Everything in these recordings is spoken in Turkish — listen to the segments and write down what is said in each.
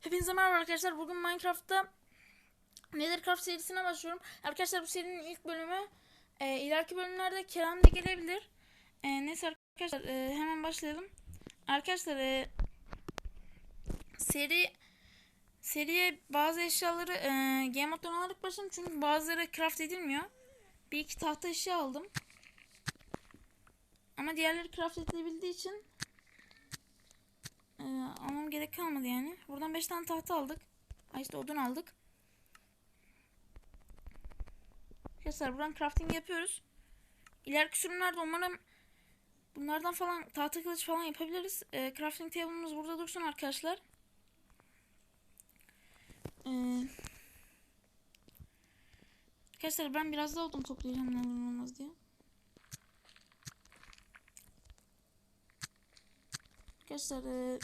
Hepinize merhaba arkadaşlar. Bugün Minecraft'ta Nethercraft serisine başlıyorum. Arkadaşlar bu serinin ilk bölümü. E, ileriki bölümlerde Kerem de gelebilir. E, neyse arkadaşlar e, hemen başlayalım. Arkadaşlar e, seri seriye bazı eşyaları e, game moddan alarak başladım. Çünkü bazıları craft edilmiyor. Bir iki tahta eşya aldım. Ama diğerleri craft edilebildiği için gerek kalmadı yani. Buradan 5 tane tahta aldık. Ay işte odun aldık. Arkadaşlar buradan crafting yapıyoruz. İleriki sürümlerde umarım bunlardan falan tahta kılıç falan yapabiliriz. Ee, crafting table'ımız burada dursun arkadaşlar. Ee, arkadaşlar ben biraz daha odun toplayacağım ne olur olmaz diye. Arkadaşlar e,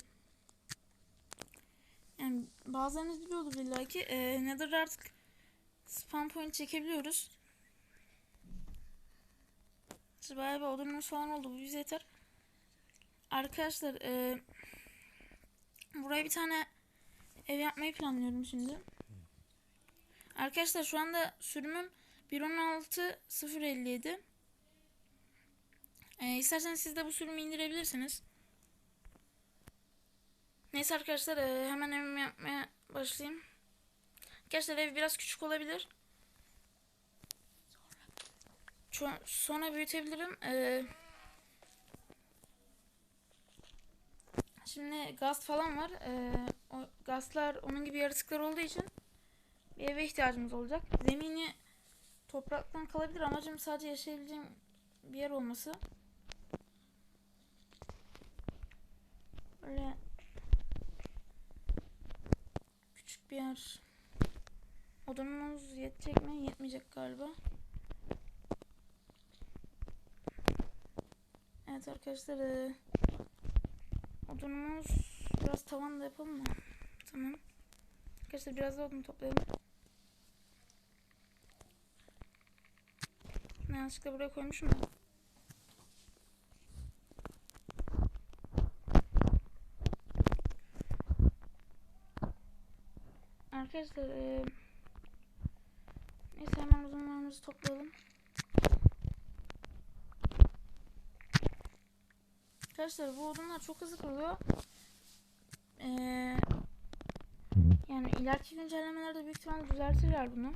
yani bazılarınız biliyordur illa ki e, Nether artık spawn point çekebiliyoruz. İşte bayağı bir odunumuz falan oldu. Bu bize yeter. Arkadaşlar e, buraya bir tane ev yapmayı planlıyorum şimdi. Arkadaşlar şu anda sürümüm 1.16.057 e, İsterseniz siz de bu sürümü indirebilirsiniz. Neyse arkadaşlar e, hemen evimi yapmaya başlayayım. Arkadaşlar ev biraz küçük olabilir. Sonra büyütebilirim. E, şimdi gaz falan var. E, o gazlar onun gibi yaratıklar olduğu için bir eve ihtiyacımız olacak. Zemini topraktan kalabilir. Amacım sadece yaşayabileceğim bir yer olması. Böyle küçük bir yer. Odunumuz yetecek mi? Yetmeyecek galiba. Evet arkadaşlar eee, odunumuz biraz tavan da yapalım mı? Tamam. Arkadaşlar biraz da odun toplayalım. Ne yanlışlıkla buraya koymuşum da. Arkadaşlar eee neyse hemen odunlarımızı toplayalım. Arkadaşlar bu odunlar çok hızlı kırılıyor. Eee yani ileriki güncellemelerde büyük ihtimalle düzeltirler bunu.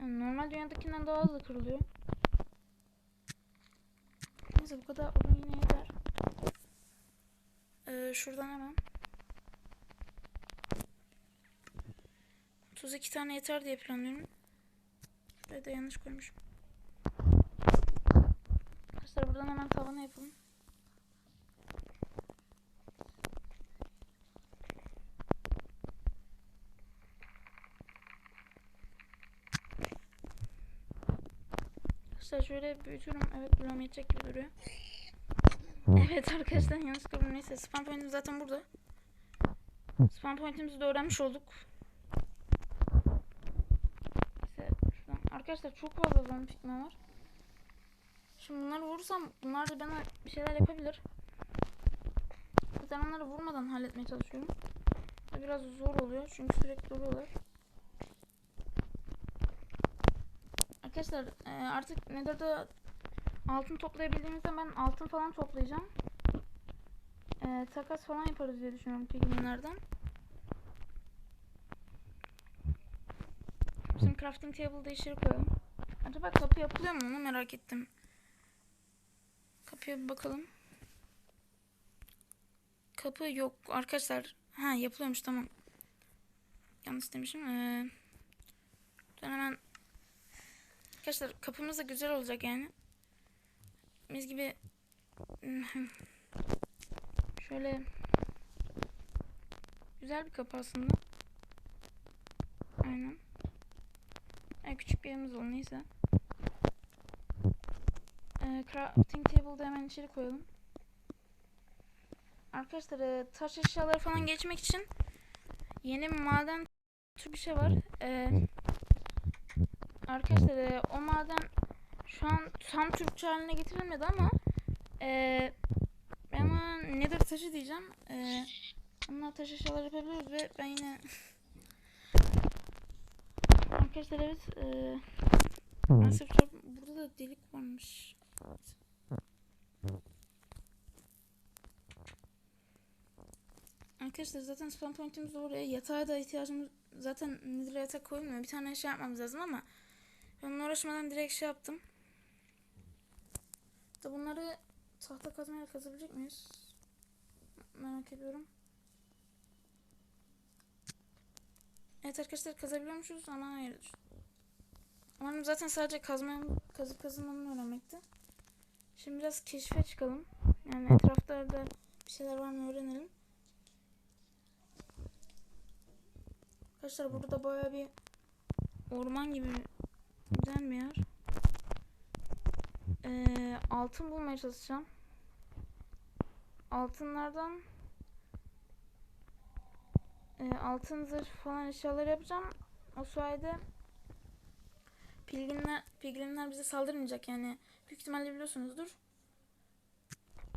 Yani normal dünyadakinden daha hızlı kırılıyor. Neyse bu kadar odun yine yeter. Eee şuradan hemen 32 tane yeter diye planlıyorum. Şuraya da yanlış koymuşum. Arkadaşlar buradan hemen tavanı yapalım. Arkadaşlar şöyle büyütüyorum. Evet buram yetecek gibi duruyor. Evet arkadaşlar yanlışlıkla bunu neyse. Spawn point'imiz zaten burada. Spawn point'imizi de öğrenmiş olduk. Neyse şuradan. Arkadaşlar çok fazla zombi pikme var. Şimdi bunları vurursam bunlar da bana bir şeyler yapabilir. Ben onları vurmadan halletmeye çalışıyorum. Biraz zor oluyor çünkü sürekli duruyorlar. Arkadaşlar e, artık Nether'da altın toplayabildiğimizde ben altın falan toplayacağım. E, takas falan yaparız diye düşünüyorum pigminlerden. Crafting table'da içeri koyalım. Acaba kapı yapılıyor mu onu merak ettim. Kapıya bir bakalım. Kapı yok arkadaşlar. Ha yapılıyormuş tamam. Yanlış demişim. Ee, hemen Arkadaşlar kapımız da güzel olacak yani. Biz gibi şöyle güzel bir kapı aslında. Aynen. Yani küçük bir yerimiz oldu neyse. Ee, crafting table'da hemen içeri koyalım. Arkadaşlar e, taş eşyaları falan geçmek için yeni maden türü bir şey var. Ee, arkadaşlar e, o maden şu an tam Türkçe haline getirilmedi ama e, ben nether taşı diyeceğim. E, Bunlar taş eşyalar yapabiliyoruz ve ben yine Arkadaşlar evet eee maalesef çok burada da delik varmış. Arkadaşlar zaten spawn point'imiz oraya. Yatağa da ihtiyacımız zaten nether'a yatak koyulmuyor. Bir tane şey yapmamız lazım ama ben onunla uğraşmadan direkt şey yaptım. Da bunları tahta kazmayla kazabilecek miyiz? Merak ediyorum. Evet arkadaşlar kazabiliyormuşuz ama hayır. Umarım zaten sadece kazmanın kazıp kazılmanın öğrenmekti. Şimdi biraz keşfe çıkalım. Yani etraflarda bir şeyler var mı öğrenelim. Arkadaşlar burada da bayağı bir orman gibi güzel bir yer. Ee, altın bulmaya çalışacağım. Altınlardan e, altın zırh falan eşyalar yapacağım. O sayede pilgrimler, pilgrimler bize saldırmayacak yani. Büyük ihtimalle biliyorsunuzdur.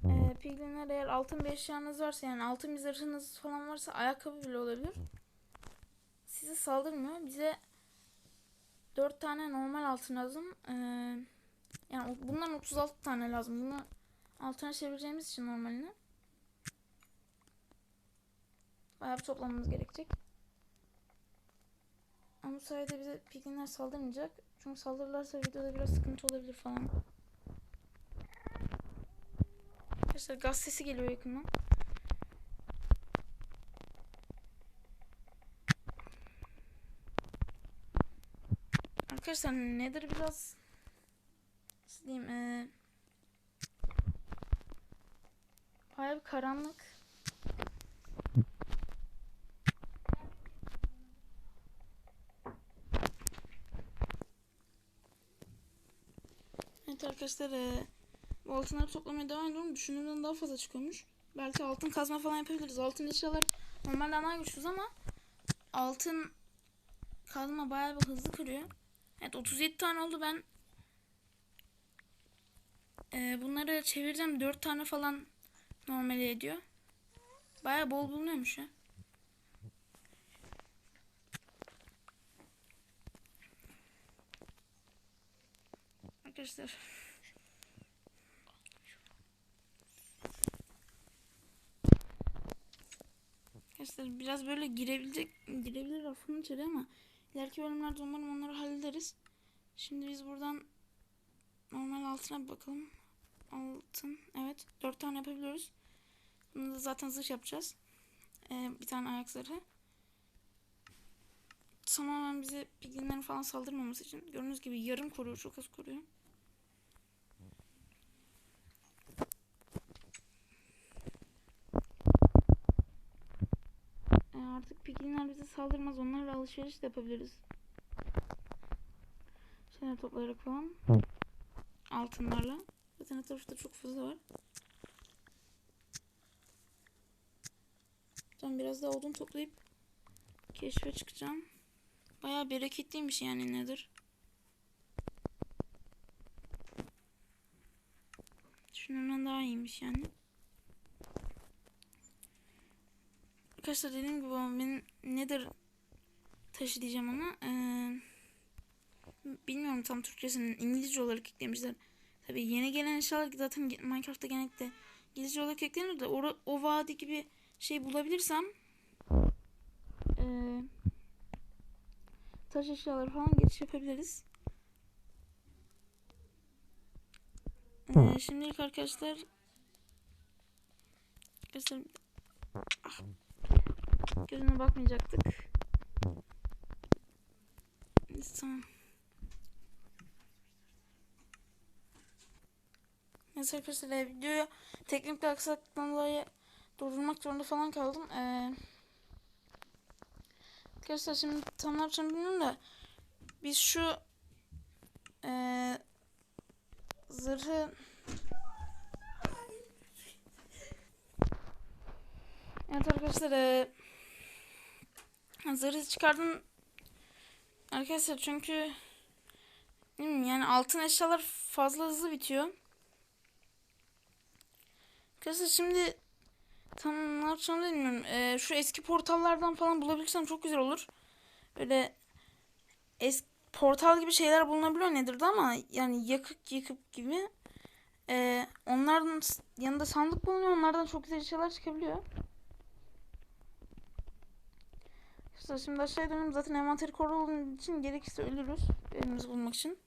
E, pilgrimler eğer altın bir eşyanız varsa yani altın bir zırhınız falan varsa ayakkabı bile olabilir. Size saldırmıyor. Bize 4 tane normal altın lazım. Ee, yani bundan 36 tane lazım. Bunu altına çevireceğimiz için normalini. Bayağı bir toplamamız gerekecek. Ama bu sayede bize piglinler saldırmayacak. Çünkü saldırırlarsa videoda biraz sıkıntı olabilir falan. Arkadaşlar gaz sesi geliyor yakından. Arkadaşlar nedir biraz nasıl diyeyim ee, bayağı bir karanlık. Evet arkadaşlar ee, bu altınları toplamaya devam ediyorum. Düşündüğümden daha fazla çıkıyormuş. Belki altın kazma falan yapabiliriz. Altın eşyalar normalden daha güçsüz ama altın kazma bayağı bir hızlı kırıyor. Evet 37 tane oldu ben. Ee, bunları çevireceğim. 4 tane falan normali ediyor. Bayağı bol bulunuyormuş ya. Arkadaşlar. Arkadaşlar biraz böyle girebilecek girebilir lafın içeri ama ileriki bölümlerde umarım onları hallederiz. Şimdi biz buradan normal altına bakalım. Altın. Evet. Dört tane yapabiliyoruz. Bunu da zaten zırh yapacağız. Ee, bir tane ayak zırhı. Tamamen bize piglinlerin falan saldırmaması için. Gördüğünüz gibi yarım koruyor. Çok az koruyor. Artık piglinler bize saldırmaz. Onlarla alışveriş de yapabiliriz. Şeyler toplayarak falan. Altınlarla. Zaten etrafta çok fazla var. Tamam biraz daha odun toplayıp keşfe çıkacağım. Bayağı bereketliymiş yani nedir? Düşünümden daha iyiymiş yani. Arkadaşlar dediğim gibi ben nedir taşı diyeceğim ama ee, bilmiyorum tam Türkçesinin İngilizce olarak eklemişler. Tabii yeni gelen eşyalar zaten Minecraft'ta genellikle İngilizce olarak eklenir de o, o vadi gibi şey bulabilirsem ee, taş eşyaları falan geçiş yapabiliriz. Ee, şimdilik arkadaşlar arkadaşlar ah, gözüne bakmayacaktık. Tamam. Neyse arkadaşlar e, videoyu teknik bir aksaklıktan dolayı durdurmak zorunda falan kaldım. Ee, arkadaşlar şimdi tam ne yapacağımı bilmiyorum da biz şu ee, zırhı Evet arkadaşlar ee, zırhı çıkardım arkadaşlar çünkü yani altın eşyalar fazla hızlı bitiyor. Arkadaşlar şimdi Tam ne yapacağımı bilmiyorum. Ee, şu eski portallardan falan bulabilirsem çok güzel olur. Böyle eski portal gibi şeyler bulunabiliyor Nether'da ama yani yakık yıkıp gibi. Ee, onların yanında sandık bulunuyor. Onlardan çok güzel şeyler çıkabiliyor. İşte şimdi aşağıya dönüyorum. Zaten envanteri koruduğum için gerekirse ölürüz. Elimizi bulmak için.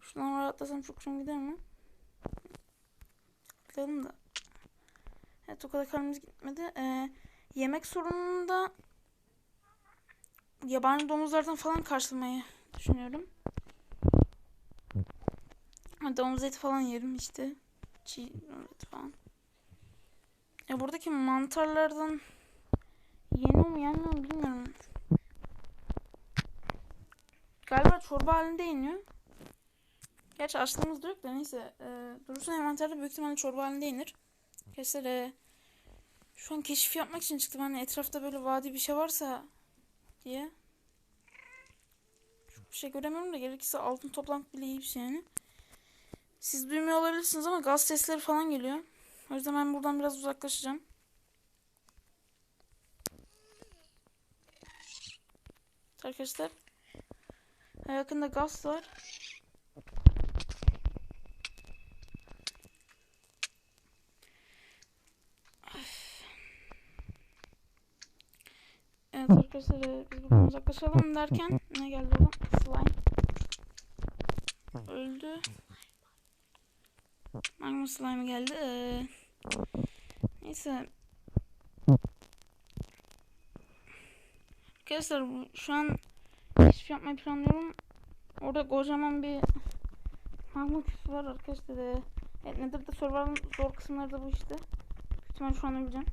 Şuradan oraya atlasam çok hoşuma gider mi? Atlayalım da. Evet o kadar kalbimiz gitmedi. Ee, yemek sorununda yabani domuzlardan falan karşılamayı düşünüyorum. Domuz eti falan yerim işte. Çiğ domuz eti falan. Ya buradaki mantarlardan yeniyor mu yenmiyor mu bilmiyorum. Galiba çorba halinde yeniyor. Gerçi açlığımız da yok da neyse. E, durursa envanterde büyük ihtimalle çorba halinde yenir. Arkadaşlar e, şu an keşif yapmak için çıktım. Hani etrafta böyle vadi bir şey varsa diye. Bir şey göremiyorum da gerekirse altın toplamak bile iyi bir şey yani. Siz duymuyor olabilirsiniz ama gaz sesleri falan geliyor. O yüzden ben buradan biraz uzaklaşacağım. Arkadaşlar yakında gaz var. Evet arkadaşlar e, biz buradan uzaklaşalım derken ne geldi oradan? Slime. Öldü. Magma slime geldi. Ee, neyse. Arkadaşlar şu an keşif yapmayı planlıyorum. Orada kocaman bir magma küpü var arkadaşlar. Ee, evet nedir de survival'ın zor kısımları da bu işte. İhtimalle şu an öleceğim.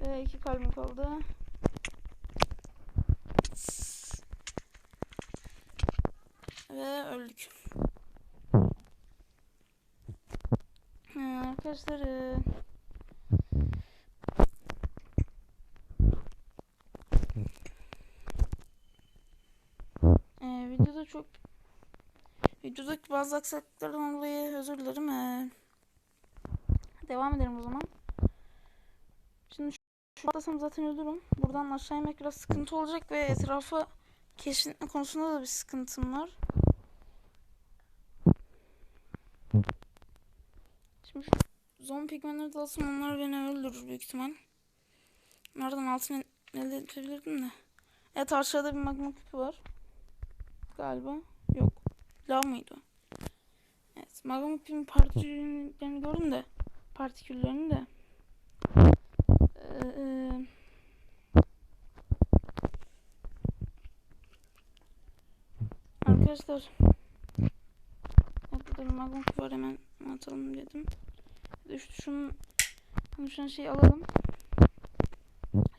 Ve iki kalbim kaldı. Ve öldük. Ee, arkadaşlar ee, videoda çok videodaki bazı aksaklıklardan dolayı özür dilerim. Ee, devam edelim o zaman. Şimdi şu, şu atlasam zaten ölürüm. Buradan aşağı inmek biraz sıkıntı olacak ve etrafı keşfetme konusunda da bir sıkıntım var. Şimdi zombi pigmenleri de alsam onlar beni öldürür büyük ihtimal. Nereden altın elde edebilirdim de. Evet aşağıda bir magma küpü var. Galiba. Yok. Lav mıydı o? Evet. Magma küpünün partiküllerini gördüm de. Partiküllerini de. Ee, arkadaşlar. Evet burada bir magma küpü var hemen atalım dedim. Düştü şunun hani şunu şey alalım.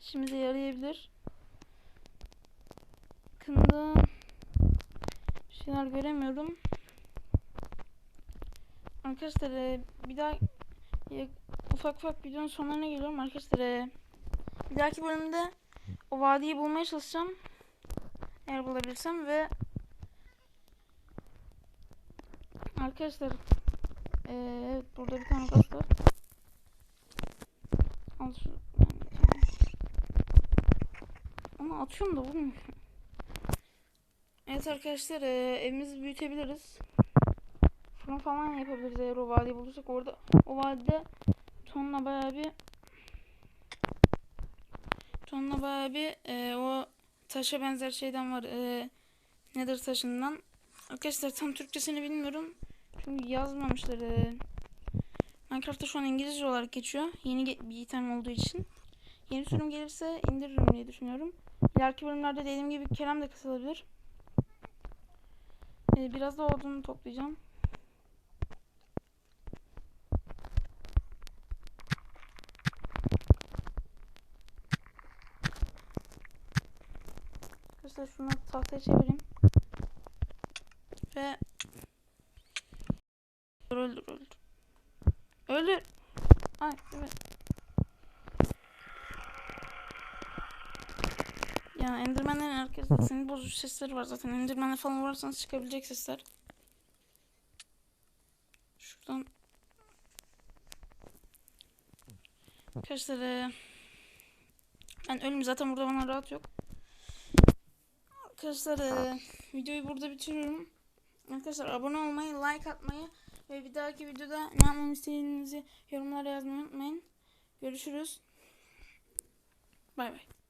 İşimize yarayabilir. Yakında şeyler göremiyorum. Arkadaşlar e, bir daha ufak ufak videonun sonlarına geliyorum arkadaşlar. e, Bir dahaki bölümde o vadiyi bulmaya çalışacağım. Eğer bulabilirsem ve Arkadaşlar e, evet burada bir tane gaz var. Al şu ama atıyorum da vurmuyor. Evet arkadaşlar e, evimizi büyütebiliriz. Fırın falan yapabiliriz eğer o vadiyi bulursak. Orada o vadide tonla bayağı bir tonla bayağı bir e, o taşa benzer şeyden var. E, nedir taşından. Arkadaşlar tam Türkçesini bilmiyorum. Çünkü yazmamışlar. Minecraft'ta şu an İngilizce olarak geçiyor. Yeni bir item olduğu için. Yeni sürüm gelirse indiririm diye düşünüyorum. İleriki bölümlerde dediğim gibi Kerem de kısılabilir. Ee, biraz da odunu toplayacağım. Arkadaşlar şunu tahtaya çevireyim. Ve Öldür öldür. Öldür. Ay evet. Ya endirmenlerin arkasında senin bozucu sesleri var zaten. Endirmenle falan varsanız çıkabilecek sesler. Şuradan. Arkadaşlar ben ölüm zaten burada bana rahat yok. Arkadaşlar e, videoyu burada bitiriyorum. Arkadaşlar abone olmayı, like atmayı ve bir dahaki videoda ne yapmamı istediğinizi yorumlara yazmayı unutmayın. Görüşürüz. Bay bay.